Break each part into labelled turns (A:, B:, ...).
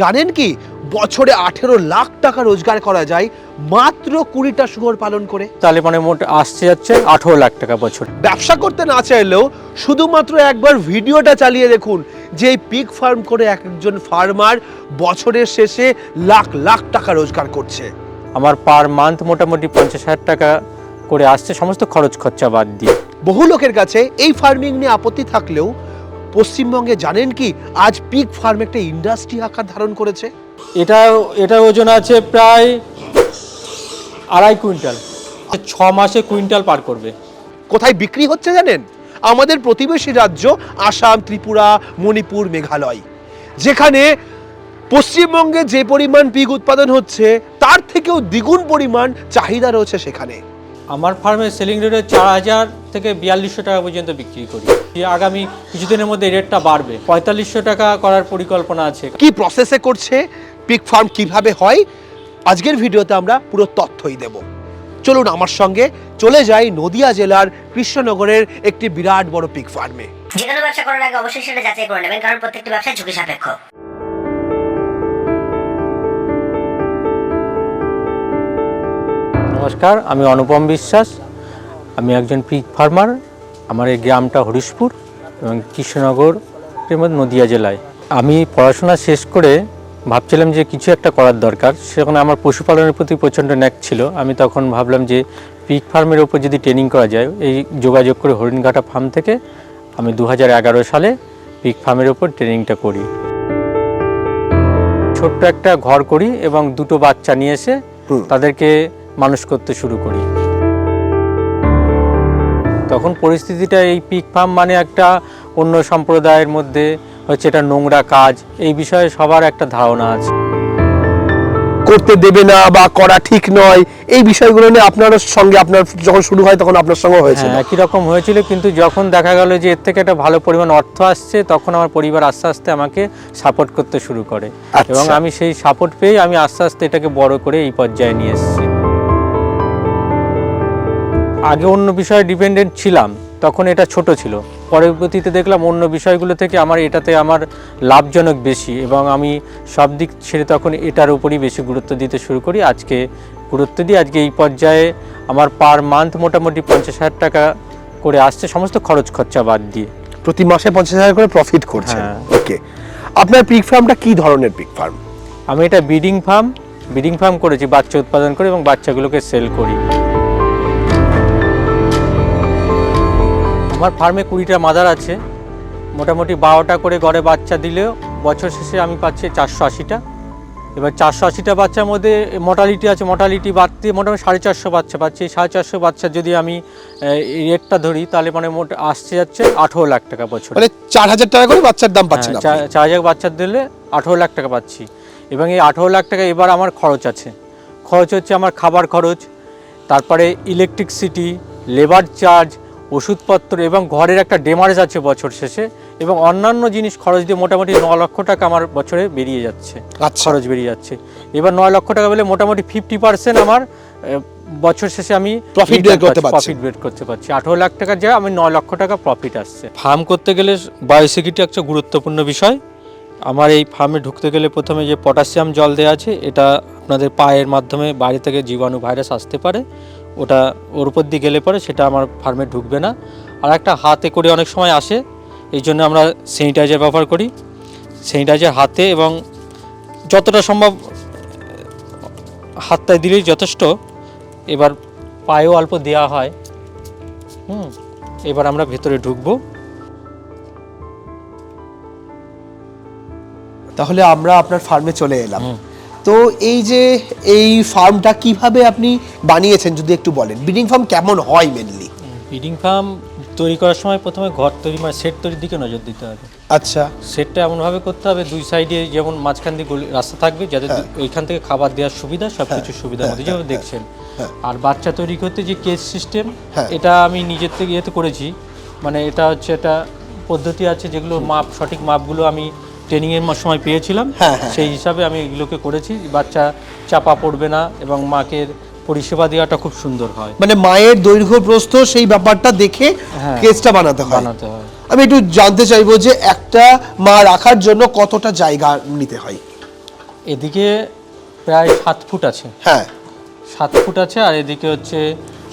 A: জানেন কি? বছরে আঠেরো লাখ টাকা রোজগার করা যায় মাত্র কুড়িটা শুয়োর পালন করে।
B: তাহলে মানে মোট আসছে যাচ্ছে আঠেরো লাখ টাকা বছর।
A: ব্যবসা করতে না চাইলেও শুধুমাত্র একবার ভিডিওটা চালিয়ে দেখুন যে পিগ ফার্ম করে একজন ফার্মার বছরের শেষে লাখ লাখ টাকা রোজগার করছে।
B: আমার পার মান্থ মোটামুটি পঞ্চাশ হাজার টাকা করে আসছে সমস্ত খরচ খরচা বাদ দিয়ে।
A: বহু লোকের কাছে এই ফার্মিং নিয়ে আপত্তি থাকলেও পশ্চিমবঙ্গে জানেন কি আজ পিগ ফার্ম একটা ইন্ডাস্ট্রি আকার ধারণ করেছে?
B: এটা এটার ওজন আছে প্রায় আড়াই কুইন্টাল। ছ মাসে কুইন্টাল পার করবে।
A: কোথায় বিক্রি হচ্ছে জানেন? আমাদের প্রতিবেশী রাজ্য আসাম ত্রিপুরা মণিপুর মেঘালয়। যেখানে পশ্চিমবঙ্গে যে পরিমাণ পিগ উৎপাদন হচ্ছে তার থেকেও দ্বিগুণ পরিমাণ চাহিদা রয়েছে সেখানে।
B: আমার ফার্মে সেলিং রেটে চার হাজার থেকে বিয়াল্লিশশো টাকা পর্যন্ত বিক্রি করি। এই আগামী কিছুদিনের মধ্যে রেটটা বাড়বে। পঁয়তাল্লিশশো টাকা করার পরিকল্পনা আছে।
A: কি প্রসেসে করছে পিগ ফার্ম কীভাবে হয় আজকের ভিডিওতে আমরা পুরো তথ্যই দেব। চলুন আমার সঙ্গে চলে যাই নদিয়া জেলার কৃষ্ণনগরের একটি বিরাট বড় পিক ফার্মে
C: যে কোনো ব্যবসা করার আগে অবশ্যই সেটা যাচাই করে নেবেন কারণ প্রত্যেকটি ব্যবসায় ঝুঁকি সাপেক্ষ।
B: নমস্কার আমি অনুপম বিশ্বাস। আমি একজন পিক ফার্মার আমার এই গ্রামটা হরিশপুর এবং কৃষ্ণনগর মধ্যে নদিয়া জেলায়। আমি পড়াশোনা শেষ করে ভাবছিলাম যে কিছু একটা করার দরকার। সেখানে আমার পশুপালনের প্রতি প্রচণ্ড ন্যাক ছিল। আমি তখন ভাবলাম যে পিক ফার্মের ওপর যদি ট্রেনিং করা যায় এই যোগাযোগ করে হরিণঘাটা ফার্ম থেকে আমি দু হাজার এগারো সালে পিক ফার্মের ওপর ট্রেনিংটা করি। ছোট্ট একটা ঘর করি এবং দুটো বাচ্চা নিয়ে এসে তাদেরকে মানুষ করতে শুরু করি। তখন পরিস্থিতিটা এই পিক ফার্ম মানে একটা অন্য সম্প্রদায়ের মধ্যে হচ্ছে এটা নোংরা কাজ এই বিষয়ে সবার একটা ধারণা আছে।
A: করতে দেবে না বা করা ঠিক নয় এই বিষয়গুলো নিয়ে আপনার সঙ্গে আপনার যখন শুরু হয় তখন আপনার সঙ্গে হয়েছে
B: হ্যাঁ একই রকম হয়েছিল কিন্তু যখন দেখা গেল যে এর থেকে একটা ভালো পরিমাণ অর্থ আসছে তখন আমার পরিবার আস্তে আস্তে আমাকে সাপোর্ট করতে শুরু করে।
A: আচ্ছা।
B: এবং আমি সেই সাপোর্ট পেয়ে আমি আস্তে আস্তে এটাকে বড় করে এই পর্যায়ে নিয়ে এসেছি। আগে অন্য বিষয়ে ডিপেন্ডেন্ট ছিলাম তখন এটা ছোট ছিল। পরবর্তীতে দেখলাম অন্য বিষয়গুলো থেকে আমার এটাতে আমার লাভজনক বেশি এবং আমি সব দিক ছেড়ে তখন এটার উপরই বেশি গুরুত্ব দিতে শুরু করি। আজকে গুরুত্ব দিই আজকে এই পর্যায়ে আমার পার মান্থ মোটামুটি পঞ্চাশ হাজার টাকা করে আসছে সমস্ত খরচ খরচা বাদ দিয়ে।
A: প্রতি মাসে পঞ্চাশ হাজার করে প্রফিট করছেন?
B: হ্যাঁ।
A: ওকে আপনার পিগ ফার্মটা কি ধরনের পিগ ফার্ম
B: আমি এটা ব্রিডিং ফার্ম ব্রিডিং ফার্ম করেছি বাচ্চা উৎপাদন করে এবং বাচ্চাগুলোকে সেল করি। আমার ফার্মে কুড়িটা মাদার আছে। মোটামুটি বারোটা করে গড়ে বাচ্চা দিলেও বছর শেষে আমি পাচ্ছি চারশো আশিটা। এবার চারশো আশিটা বাচ্চার মধ্যে মর্টালিটি আছে মর্টালিটি বাড়তে মোটামুটি সাড়ে চারশো বাচ্চা পাচ্ছি। সাড়ে চারশো বাচ্চা যদি আমি রেটটা ধরি তাহলে মানে মোট আসছে যাচ্ছে আঠেরো লাখ টাকা বছর।
A: মানে চার হাজার টাকা করে বাচ্চার দাম পাচ্ছেন
B: হ্যাঁ, চা- চার হাজার বাচ্চা দিলে আঠেরো লাখ টাকা পাচ্ছি। এবং এই আঠেরো লাখ টাকা এবার আমার খরচ আছে। খরচ হচ্ছে আমার খাবার খরচ তারপরে ইলেকট্রিসিটি লেবার চার্জ ওষুধপত্র এবং ঘরের একটা ডেমারেজ আছে বছর শেষে এবং অন্যান্য জিনিস খরচ দিয়ে মোটামুটি ন লক্ষ টাকা আমার বছরে বেরিয়ে যাচ্ছে।
A: আচ্ছা।
B: খরচ বেরিয়ে যাচ্ছে। এবার নয় লক্ষ টাকা বলে মোটামুটি ফিফটি পার্সেন্ট আমার বছর শেষে আমি
A: প্রফিট বের করতে পারছেন।
B: প্রফিট বের করতে পারছি আঠারো লাখ টাকার জায়গায় আমি নয় লক্ষ টাকা প্রফিট আসছে। ফার্ম করতে গেলে বায়োসিকিউরিটি একটা গুরুত্বপূর্ণ বিষয়। আমার এই ফার্মে ঢুকতে গেলে প্রথমে যে পটাশিয়াম জল দেওয়া আছে, এটা আপনাদের পায়ের মাধ্যমে বাইরে থেকে জীবাণু ভাইরাস আসতে পারে। ওটা ওর উপর দিয়ে গেলে পরে সেটা আমার ফার্মে ঢুকবে না। আর একটা হাতে করে অনেক সময় আসে, এই জন্য আমরা স্যানিটাইজার ব্যবহার করি। স্যানিটাইজার হাতে এবং যতটা সম্ভব হাতটায় দিলেই যথেষ্ট। এবার পায়েও অল্প দেওয়া হয়। হুম, এবার আমরা ভেতরে ঢুকবো।
A: তাহলে আমরা আপনার ফার্মে চলে এলাম। তো এই যে এই ফার্মটা কীভাবে আপনি বানিয়েছেন যদি একটু বলেন? ব্রিডিং ফার্ম কেমন হয় মেনলি
B: ব্রিডিং ফার্ম তৈরি করার সময় প্রথমে ঘর তৈরি মানে সেট তৈরির দিকে নজর দিতে হবে।
A: আচ্ছা।
B: সেটটা এমনভাবে করতে হবে দুই সাইডে যেমন মাঝখান দিয়ে গলি- রাস্তা থাকবে যাতে দু- ওইখান থেকে খাবার দেওয়ার সুবিধা সব কিছু সুবিধার মধ্যে যেভাবে দেখছেন। আর বাচ্চা তৈরি করতে যে কেস সিস্টেম
A: হ্যাঁ।
B: এটা আমি নিজের থেকে ইয়েতে করেছি। মানে এটা হচ্ছে একটা পদ্ধতি আছে যেগুলো মাপ সঠিক মাপগুলো আমি ট্রেনিংয়ের সময় পেয়েছিলাম।
A: হ্যাঁ, হ্যাঁ,
B: সেই হিসাবে আমি এগুলোকে করেছি। বাচ্চা চাপা পড়বে না এবং মাকে পরিষেবা দেওয়াটা খুব সুন্দর হয়।
A: মানে মায়ের দৈর্ঘ্য প্রস্থ সেই ব্যাপারটা দেখে
B: হ্যাঁ।
A: কেসটা বানাতে হয়।
B: বানাতে হয়।
A: আমি একটু জানতে চাইব যে একটা মা রাখার জন্য কতটা জায়গা নিতে হয়?
B: এদিকে প্রায় সাত ফুট আছে।
A: হ্যাঁ।
B: সাত ফুট আছে আর এদিকে হচ্ছে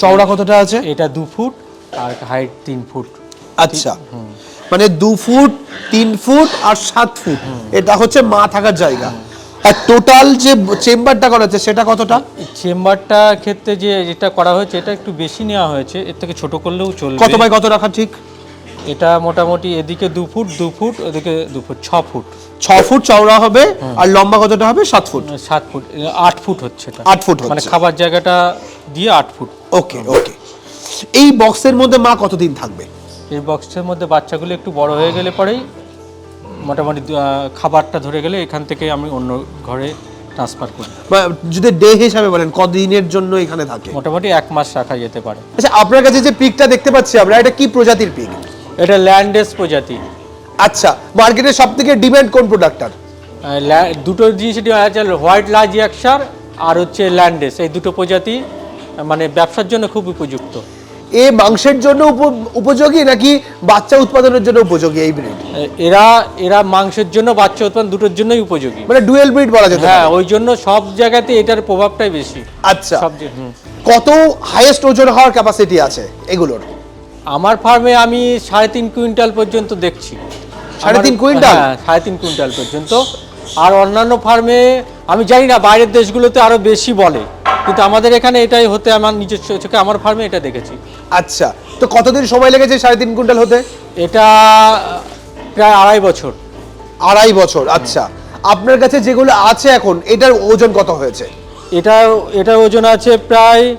A: চওড়া কতটা আছে?
B: এটা দু ফুট আর হাইট তিন ফুট।
A: আচ্ছা। মানে দু ফুট তিন ফুট আর সাত ফুট। এটা হচ্ছে মা থাকার জায়গা। আর টোটাল যে চেম্বারটা করা হচ্ছে সেটা কতটা?
B: চেম্বারটা ক্ষেত্রে যে যেটা করা হয়েছে এটা একটু বেশি নেওয়া হয়েছে। এর থেকে ছোট করলেও চলবে।
A: কত বাই কত রাখা ঠিক?
B: এটা মোটামুটি এদিকে দু ফুট দু ফুট ওদিকে দু ফুট ছ ফুট।
A: ছ ফুট চওড়া হবে আর লম্বা কতটা হবে? সাত ফুট।
B: সাত ফুট আট ফুট হচ্ছে এটা।
A: আট ফুট
B: মানে খাবার জায়গাটা দিয়ে আট ফুট।
A: ওকে ওকে। এই বক্সের মধ্যে মা কতদিন থাকবে?
B: এই বক্সের মধ্যে বাচ্চাগুলো একটু বড় হয়ে গেলে পরেই মোটামুটি খাবারটা ধরে গেলে এখান থেকে আমি অন্য ঘরে ট্রান্সফার করি।
A: বা যদি ডে হিসাবে বলেন কদিনের জন্য এখানে থাকে?
B: মোটামুটি এক মাস রাখা যেতে পারে।
A: আচ্ছা আপনার কাছে যে পিকটা দেখতে পাচ্ছি আমরা এটা কি প্রজাতির পিক
B: এটা ল্যান্ডেস প্রজাতি।
A: আচ্ছা মার্কেটে সব থেকে ডিমান্ড কোন প্রোডাক্টটার
B: দুটো জিনিস আছে হোয়াইট লার্জ ইয়াকশার আর হচ্ছে ল্যান্ডেস এই দুটো প্রজাতি মানে ব্যবসার জন্য খুব উপযুক্ত।
A: এ মাংসের জন্য উপ- উপযোগী নাকি বাচ্চা উৎপাদনের জন্য উপযোগী এই ব্রিড
B: এরা এরা মাংসের জন্য বাচ্চা উৎপাদন দুটোর জন্যই উপযোগী।
A: মানে ডুয়েল ব্রিড বলা যেতে
B: হ্যাঁ ওই জন্য সব জায়গাতে এটার প্রভাবটাই বেশি।
A: আচ্ছা। কত হাইয়েস্ট ওজন হওয়ার ক্যাপাসিটি আছে এগুলোর?
B: আমার ফার্মে আমি সাড়ে তিন কুইন্টাল পর্যন্ত দেখছি।
A: সাড়ে তিন কুইন্টাল?
B: হ্যাঁ সাড়ে তিন কুইন্টাল পর্যন্ত। আর অন্যান্য ফার্মে আমি জানি না বাইরের দেশগুলোতে আরও বেশি বলে। কিন্তু আমাদের এখানে এটাই হতে আমার নিজের চোখে আমার ফার্মে এটা দেখেছি।
A: আচ্ছা তো কতদিন সময় লেগেছে সাড়ে তিন কুইন্টাল হতে?
B: এটা প্রায় আড়াই বছর।
A: আড়াই বছর আচ্ছা। আপনার কাছে যেগুলো আছে এখন এটার ওজন কত হয়েছে?
B: এটা এটার ওজন আছে প্রায়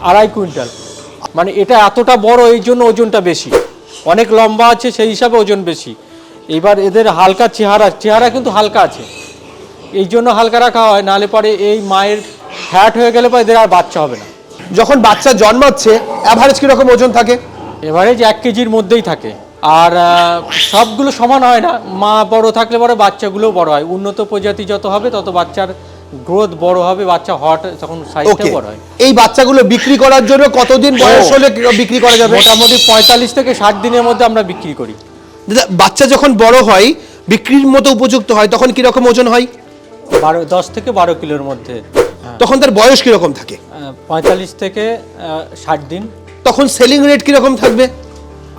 B: আড়াই কুইন্টাল। মানে এটা এতটা বড় এই জন্য ওজনটা বেশি। অনেক লম্বা আছে সেই হিসাবে ওজন বেশি। এবার এদের হালকা চেহারা চেহারা কিন্তু হালকা আছে। এই জন্য হালকা রাখা হয় নাহলে পরে এই মায়ের ফ্যাট হয়ে গেলে পরে এদের আর বাচ্চা হবে না।
A: যখন বাচ্চা জন্মাচ্ছে অ্যাভারেজ কীরকম ওজন থাকে?
B: এভারেজ এক কেজির মধ্যেই থাকে। আর সবগুলো সমান হয় না। মা বড় থাকলে পরে বাচ্চাগুলোও বড় হয়। উন্নত প্রজাতি যত হবে তত বাচ্চার গ্রোথ বড় হবে বাচ্চা হট তখন সাইজটা বড় হয়।
A: এই বাচ্চাগুলো বিক্রি করার জন্য কতদিন বয়স হলে বিক্রি করা যাবে?
B: মোটামুটি পঁয়তাল্লিশ থেকে ষাট দিনের মধ্যে আমরা বিক্রি করি।
A: দাদা, বাচ্চা যখন বড় হয় বিক্রির মতো উপযুক্ত হয় তখন কীরকম ওজন হয়?
B: বারো দশ থেকে বারো কিলোর মধ্যে। হ্যাঁ,
A: তখন তার বয়স কীরকম থাকে?
B: পঁয়তাল্লিশ থেকে ষাট দিন।
A: তখন সেলিং রেট কীরকম থাকবে?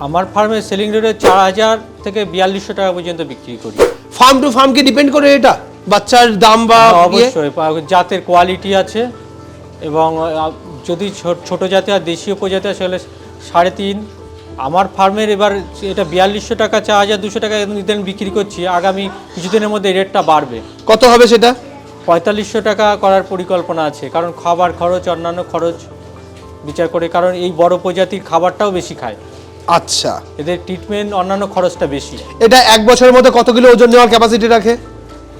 B: আমার ফার্মে সেলিং রেটে চার হাজার থেকে বিয়াল্লিশশো টাকা পর্যন্ত বিক্রি করি।
A: ফার্ম টু ফার্ম কি ডিপেন্ড করে এটা? বাচ্চার দাম বা
B: হ্যাঁ,
A: ইয়ে?
B: অবশ্যই। জাতের কোয়ালিটি আছে এবং যদি ছোট জাতি আর দেশীয় প্রজাতি আছে হলে সাড়ে তিন আমার ফার্মের এবার এটা বিয়াল্লিশশো টাকা চার হাজার দুশো টাকা দিন বিক্রি করছি। আগামী কিছুদিনের মধ্যে রেটটা বাড়বে।
A: কত হবে সেটা?
B: পঁয়তাল্লিশশো টাকা করার পরিকল্পনা আছে কারণ খাবার খরচ অন্যান্য খরচ বিচার করে কারণ এই বড় প্রজাতির খাবারটাও বেশি খায়।
A: আচ্ছা।
B: এদের ট্রিটমেন্ট অন্যান্য খরচটা বেশি।
A: এটা এক বছরের মধ্যে কত কিলো ওজন নেওয়ার ক্যাপাসিটি রাখে?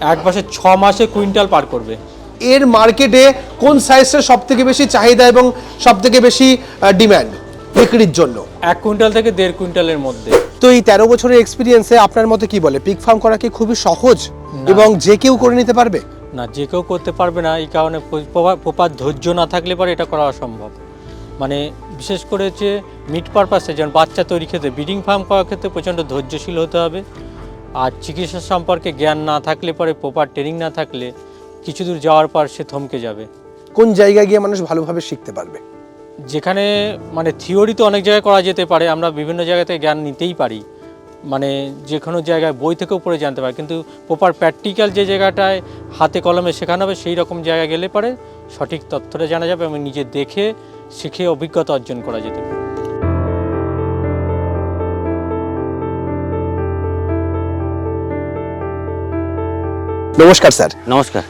B: এক মাসে ছ মাসে কুইন্টাল পার করবে।
A: এর মার্কেটে কোন সাইজটা সব থেকে বেশি চাহিদা এবং সব থেকে বেশি ডিমান্ড বিক্রির জন্য।
B: এক কুইন্টাল থেকে দেড় কুইন্টালের মধ্যে।
A: তো এই তেরো বছরের এক্সপিরিয়েন্সে আপনার মতে কি বলে? পিক ফার্ম করা কি খুবই সহজ? এবং যে কেউ করে নিতে পারবে?
B: না যে কেউ করতে পারবে না এই কারণে প্রপার ধৈর্য না থাকলে পরে এটা করা অসম্ভব। মানে বিশেষ করে হচ্ছে মিট পারপাসে যেমন বাচ্চা তৈরি ক্ষেত্রে ব্রিডিং ফার্ম করার ক্ষেত্রে প্রচণ্ড ধৈর্যশীল হতে হবে। আর চিকিৎসা সম্পর্কে জ্ঞান না থাকলে পরে প্রপার ট্রেনিং না থাকলে কিছু দূর যাওয়ার পর সে থমকে যাবে।
A: কোন জায়গায় গিয়ে মানুষ ভালোভাবে শিখতে পারবে?
B: যেখানে মানে থিওরি তো অনেক জায়গায় করা যেতে পারে, আমরা বিভিন্ন জায়গাতে জ্ঞান নিতেই পারি। মানে যে কোনো জায়গায়, বই থেকেও পড়ে জানতে পারে। কিন্তু প্রপার প্র্যাকটিক্যাল যে জায়গাটায় হাতে কলমে শেখানো হবে, সেই রকম জায়গায় গেলে পরে সঠিক তথ্যটা জানা যাবে এবং নিজে দেখে, শিখে অভিজ্ঞতা অর্জন করা যেতে পারে।
A: নমস্কার স্যার।
D: নমস্কার।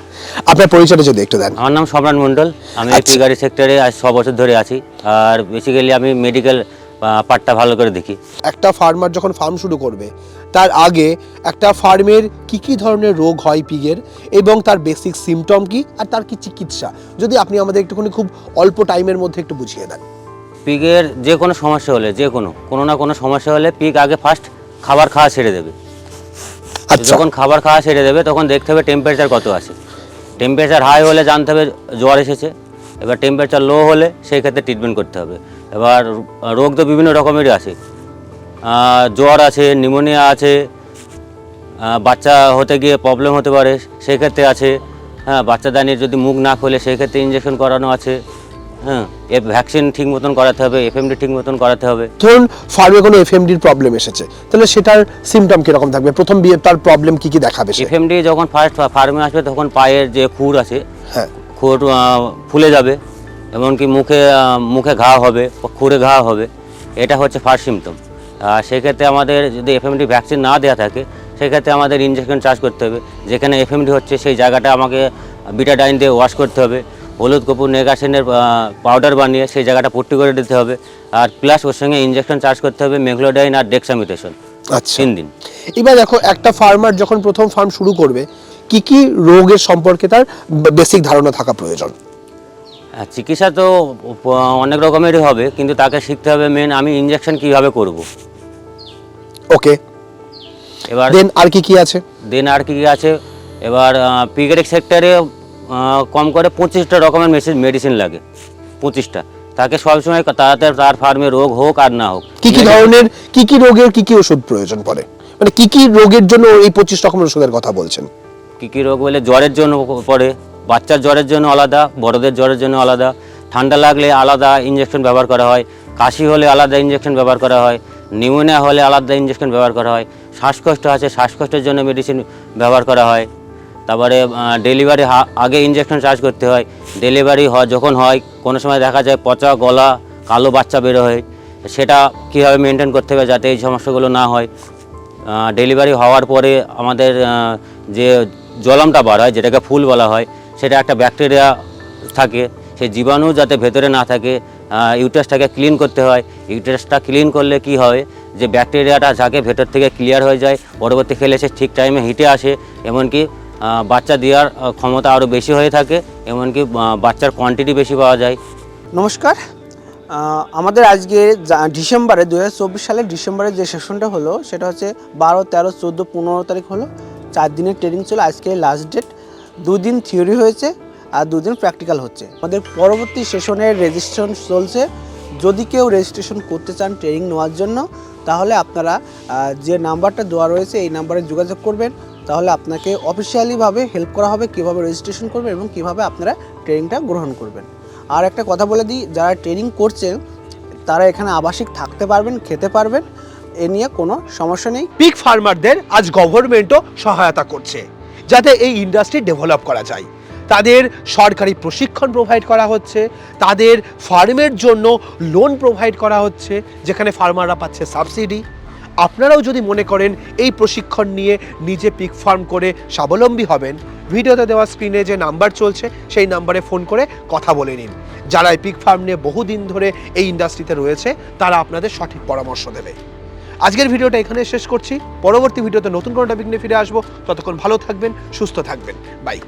A: আপনার পরিচয়টা যদি একটু দেন।
D: আমার নাম সম্রাট মণ্ডল। আমি
A: আচ্ছা।
D: গাড়ি সেক্টরে আজ ছ বছর ধরে আছি। আর বেসিক্যালি আমি মেডিকেল পার্টটা ভালো করে দেখি।
A: একটা ফার্মার যখন ফার্ম শুরু করবে তার আগে একটা ফার্মের কি কি ধরনের রোগ হয় পিগের এবং তার বেসিক সিমটম কি আর তার কি চিকিৎসা? যদি আপনি আমাদের একটুখানি খুব অল্প টাইমের মধ্যে একটু বুঝিয়ে দেন।
D: পিগের যে কোনো সমস্যা হলে যে কোনো কোনো না কোনো সমস্যা হলে পিগ আগে ফার্স্ট খাবার খাওয়া ছেড়ে দেবে। যখন খাবার খাওয়া ছেড়ে দেবে, তখন দেখতে হবে টেম্পারেচার কত আছে। টেম্পারেচার হাই হলে জানতে হবে জ্বর এসেছে। এবার টেম্পারেচার লো হলে সেই ক্ষেত্রে ট্রিটমেন্ট করতে হবে। এবার রোগ তো বিভিন্ন রকমেরই আছে। জ্বর আছে নিউমোনিয়া আছে বাচ্চা হতে গিয়ে প্রবলেম হতে পারে সেক্ষেত্রে আছে। হ্যাঁ বাচ্চাদানির যদি মুখ না খোলে সেক্ষেত্রে ইঞ্জেকশন করানো আছে। হ্যাঁ এ ভ্যাকসিন ঠিক মতন করাতে হবে এফএমডি ঠিক মতন করাতে হবে।
A: ধরুন ফার্মে কোনো এফএমডির প্রবলেম এসেছে তাহলে সেটার সিমটম কীরকম থাকবে? প্রথম বিয়ে তার প্রবলেম কি কি দেখাবে
D: এফএমডি যখন ফার্স্ট ফার্মে আসবে তখন পায়ের যে খুর আছে
A: হ্যাঁ।
D: খুর ফুলে যাবে এমনকি মুখে মুখে ঘা হবে খুরে ঘা হবে এটা হচ্ছে ফার্স্ট সিমটম আর সেক্ষেত্রে আমাদের যদি এফএমডি ভ্যাকসিন না দেওয়া থাকে সেক্ষেত্রে আমাদের ইঞ্জেকশন চার্জ করতে হবে। যেখানে এফএমডি হচ্ছে সেই জায়গাটা আমাকে বিটাডাইন দিয়ে ওয়াশ করতে হবে। হলুদ কপুর নেগাসিনের পাউডার বানিয়ে সেই জায়গাটা পট্টি করে দিতে হবে। আর প্লাস ওর সঙ্গে ইঞ্জেকশন চার্জ করতে হবে মেঘলোডাইন আর ডেক্সামিটেশন
A: আচ্ছা।
D: তিন দিন।
A: এবার দেখো একটা ফার্মার যখন প্রথম ফার্ম শুরু করবে কি কি রোগের সম্পর্কে তার বেসিক ধারণা থাকা প্রয়োজন?
D: চিকিৎসা তো অনেক রকমেরই হবে কিন্তু তাকে শিখতে হবে মেন আমি ইঞ্জেকশন কীভাবে করব।
A: ওকে
D: এবার
A: দেন আর কি কি আছে?
D: দেন আর কি কি আছে? এবার পিগেরিক সেক্টরে কম করে পঁচিশটা রকমের মেশিন মেডিসিন লাগে। পঁচিশটা। তাকে সবসময় তাড়াতাড়ি তার ফার্মে রোগ হোক আর না হোক।
A: কি কি ধরনের কি কি রোগের কি কি ওষুধ প্রয়োজন পড়ে? মানে কি কি রোগের জন্য এই পঁচিশ রকমের ওষুধের কথা বলছেন?
D: কী কী রোগ বলে জ্বরের জন্য পড়ে। বাচ্চার জ্বরের জন্য আলাদা বড়দের জ্বরের জন্য আলাদা। ঠান্ডা লাগলে আলাদা ইঞ্জেকশন ব্যবহার করা হয়। কাশি হলে আলাদা ইঞ্জেকশন ব্যবহার করা হয়। নিউমোনিয়া হলে আলাদা ইঞ্জেকশন ব্যবহার করা হয়। শ্বাসকষ্ট আছে শ্বাসকষ্টের জন্য মেডিসিন ব্যবহার করা হয়। তারপরে ডেলিভারি আগে ইঞ্জেকশন চার্জ করতে হয়। ডেলিভারি হয়, যখন হয়, কোনো সময় দেখা যায় পচা গলা, কালো বাচ্চা বেরো হয়। সেটা কীভাবে মেনটেন করতে হবে যাতে এই সমস্যাগুলো না হয়? ডেলিভারি হওয়ার পরে আমাদের যে জলমটা বার হয় যেটাকে ফুল বলা হয়, সেটা একটা ব্যাকটেরিয়া থাকে। সেই জীবাণু যাতে ভেতরে না থাকে ইউটাসটাকে ক্লিন করতে হয়। ইউটাসটা ক্লিন করলে কি হয়? যে ব্যাকটেরিয়াটা যাকে ভেতর থেকে ক্লিয়ার হয়ে যায়, পরবর্তী খেলে সে ঠিক টাইমে হিটে আসে। এমনকি বাচ্চা দেওয়ার ক্ষমতা আরও বেশি হয়ে থাকে, এমনকি বাচ্চার কোয়ান্টিটি বেশি পাওয়া যায়।
E: নমস্কার। আমাদের আজকে ডিসেম্বরে দু হাজার চব্বিশ সালের ডিসেম্বরে যে সেশনটা হলো, সেটা হচ্ছে বারো, তেরো, চোদ্দ, পনেরো তারিখ হলো। চার দিনের ট্রেনিং ছিল, আজকে লাস্ট ডেট দুদিন থিওরি হয়েছে, আর দুদিন প্র্যাকটিক্যাল হচ্ছে। আমাদের পরবর্তী সেশনের রেজিস্ট্রেশন চলছে। যদি কেউ রেজিস্ট্রেশন করতে চান ট্রেনিং নেওয়ার জন্য, তাহলে আপনারা যে নাম্বারটা দেওয়া রয়েছে, এই নাম্বারে যোগাযোগ করবেন। তাহলে আপনাকে অফিসিয়ালিভাবে হেল্প করা হবে কীভাবে রেজিস্ট্রেশন করবেন এবং কীভাবে আপনারা ট্রেনিংটা গ্রহণ করবেন। আর একটা কথা বলে দিই, যারা ট্রেনিং করছেন, তারা এখানে আবাসিক থাকতে পারবেন, খেতে পারবেন, এ নিয়ে কোনো সমস্যা নেই।
A: পিক ফার্মারদের আজ গভর্নমেন্টও সহায়তা করছে, যাতে এই ইন্ডাস্ট্রি ডেভেলপ করা যায়। তাদের সরকারি প্রশিক্ষণ প্রোভাইড করা হচ্ছে, তাদের ফার্মের জন্য লোন প্রোভাইড করা হচ্ছে, যেখানে ফার্মাররা পাচ্ছে সাবসিডি আপনারাও যদি মনে করেন এই প্রশিক্ষণ নিয়ে নিজে পিক ফার্ম করে স্বাবলম্বী হবেন, ভিডিওতে দেওয়া স্ক্রিনে যে নাম্বার চলছে, সেই নাম্বারে ফোন করে কথা বলে নিন। যারা এই পিক ফার্ম নিয়ে বহুদিন ধরে এই ইন্ডাস্ট্রিতে রয়েছে, তারা আপনাদের সঠিক পরামর্শ দেবে। আজকের ভিডিওটা এখানে শেষ করছি। পরবর্তী ভিডিওতে নতুন কোনো টপিক নিয়ে ফিরে আসব। ততক্ষণ ভালো থাকবেন, সুস্থ থাকবেন। বাই